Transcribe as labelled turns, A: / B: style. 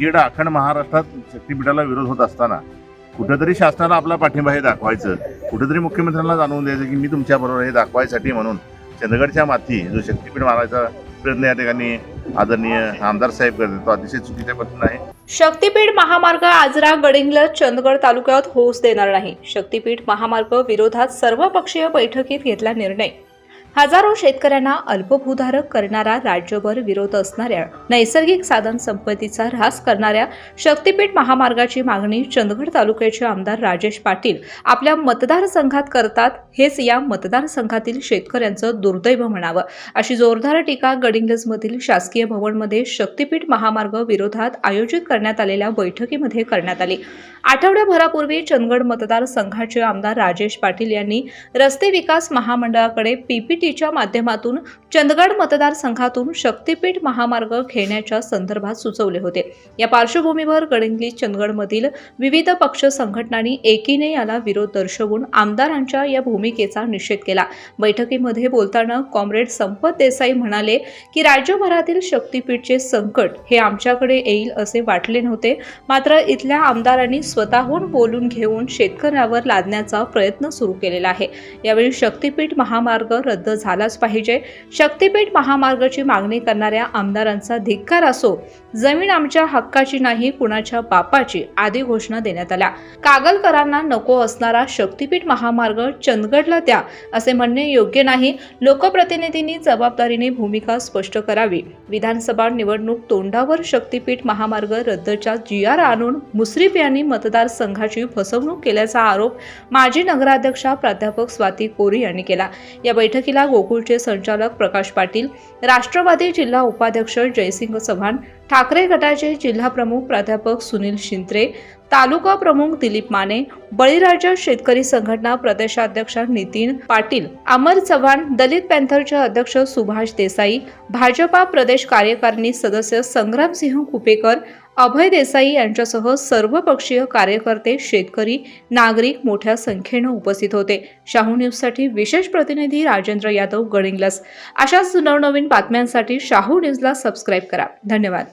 A: येडा अखंड महाराष्ट्रात शक्तीपीठाला विरोध होत असताना कुठेतरी शासनाला आपला पाठिंबा हे दाखवायचं. कुठेतरी मुख्यमंत्र्यांना जाणवून द्यायचं की मी तुमच्या बरोबर हे दाखवायसाठी म्हणून चंदगडच्या माती जो शक्तीपीठ मारायचा प्रयत्न या ठिकाणी आदरणीय आमदार साहेब करतात तो अतिशय चुकीच्या पद्धतीने आहे.
B: शक्तीपीठ महामार्ग आजरा गडिंग्लज चंदगड तालुक्यात होऊच देणार नाही. शक्तीपीठ महामार्ग विरोधात सर्वपक्षीय बैठकीत घेतला निर्णय. हजारो शेतकऱ्यांना अल्पभूधारक करणारा राज्यभर विरोध असणाऱ्या नैसर्गिक साधन संपत्तीचा ऱ्हास करणाऱ्या शक्तीपीठ महामार्गाची मागणी चंदगड तालुक्याचे आमदार राजेश पाटील आपल्या मतदारसंघात करतात हेच या मतदारसंघातील शेतकऱ्यांचं दुर्दैव म्हणावं. अशी जोरदार टीका गडिंग्लजमधील शासकीय भवनमध्ये शक्तीपीठ महामार्ग विरोधात आयोजित करण्यात आलेल्या बैठकीमध्ये करण्यात आली. आठवड्याभरापूर्वी चंदगड मतदारसंघाचे आमदार राजेश पाटील यांनी रस्ते विकास महामंडळाकडे पीपीटीच्या माध्यमातून चंदगड मतदारसंघातून शक्तीपीठ महामार्ग खेळण्याच्या संदर्भात सुचवले होते. या पार्श्वभूमीवर गडिंगली चंदगडमधील विविध पक्ष संघटनांनी एकीने याला विरोध दर्शवून आमदारांच्या या भूमिकेचा निषेध केला. बैठकीमध्ये बोलताना कॉम्रेड संपत देसाई म्हणाले की राज्यभरातील शक्तीपीठचे संकट हे आमच्याकडे येईल असे वाटले नव्हते. मात्र इथल्या आमदारांनी स्वतःहून बोलून घेऊन शेतकऱ्यावर लादण्याचा प्रयत्न सुरू केलेला आहे. यावेळी शक्तीपीठ महामार्ग रद्द झालाच पाहिजे. शक्तीपीठ महामार्गाची मागणी करणाऱ्या आमदारांचा धिक्कार असो जमीन आमच्या हक्काची नाही कुणाच्या बापाची आदी घोषणा देण्यात आल्या. कागलकरांना नको असणारा शक्तीपीठ महामार्ग चंदगडला द्या असे म्हणणे योग्य नाही. लोकप्रतिनिधींनी जबाबदारीने भूमिका स्पष्ट करावी. विधानसभा निवडणूक तोंडावर शक्तीपीठ महामार्ग रद्दच्या जी आर आणून मुश्रीफ यांनी मतदारसंघाची फसवणूक केल्याचा आरोप माजी नगराध्यक्षा प्राध्यापक स्वाती कोरी यांनी केला. या बैठकीला गोकुळचे संचालक प्रकाश पाटील राष्ट्रवादी जिल्हा उपाध्यक्ष जयसिंग चव्हाण ठाकरे गटाचे जिल्हा प्रमुख प्राध्यापक सुनील शिंत्रे तालुका प्रमुख दिलीप माने बळीराजा शेतकरी संघटना प्रदेशाध्यक्ष नितीन पाटील अमर चव्हाण दलित पॅन्थरचे अध्यक्ष सुभाष देसाई भाजपा प्रदेश कार्यकारिणी सदस्य संग्रामसिंह कुपेकर अभय देसाई यांच्यासह सर्वपक्षीय कार्यकर्ते शेतकरी नागरिक मोठ्या संख्येनं उपस्थित होते. शाहू न्यूजसाठी विशेष प्रतिनिधी राजेंद्र यादव गडिंग्लस. अशाच नवनवीन बातम्यांसाठी शाहू न्यूजला सबस्क्राईब करा. धन्यवाद.